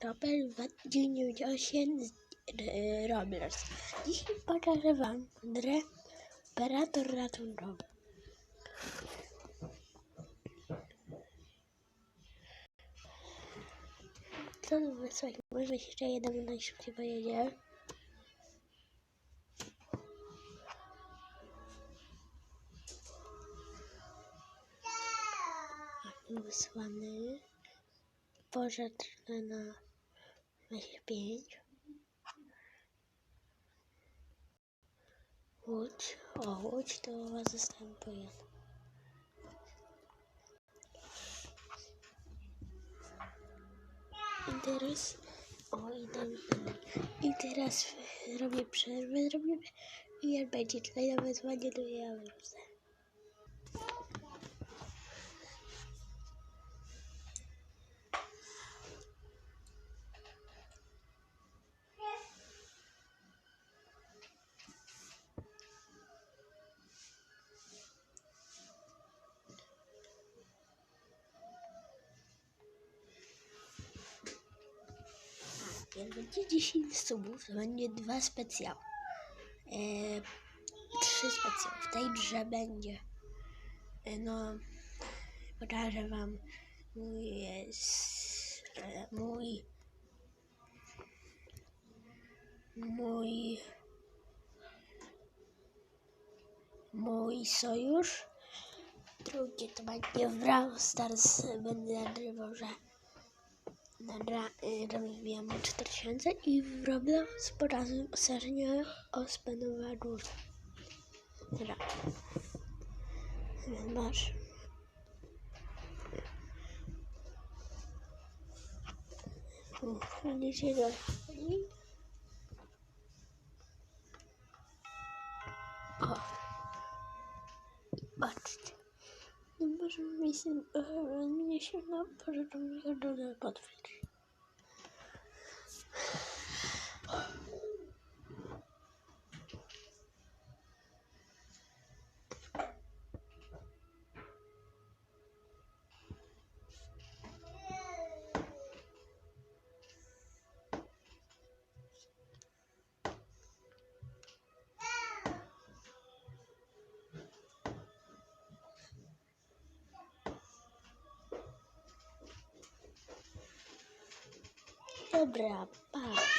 Topel 298 z e, Roblox. Dzisiaj pokażę Wam grę Operator Ratunkowy. Co tu wysłać? Może jeszcze jeden najszybciej pojedzie. Wysłany. Pożar na 25. Łódź. O, łódź to was zastępuje. I teraz... O, i tam... I teraz robię przerwę, zrobimy... I jak będzie tutaj na wezwanie, to ja wrócę. Jak będzie 10 subów, to będzie dwa specjały. E, trzy specjały. W tej grze będzie. E, no, pokażę wam mój jest, e, mój mój mój sojusz. Drugie to będzie w Brawl Stars będę nagrywał, że Dobra, y, rozwijamy 4000 i w Roblox po razu ostatnio ospanowa górę. Dobra. Masz. Widzicie go. O. Patrzcie. Öğrenmesini öğrenme yaşamdan paradım yardım yapabilir. kita berapa?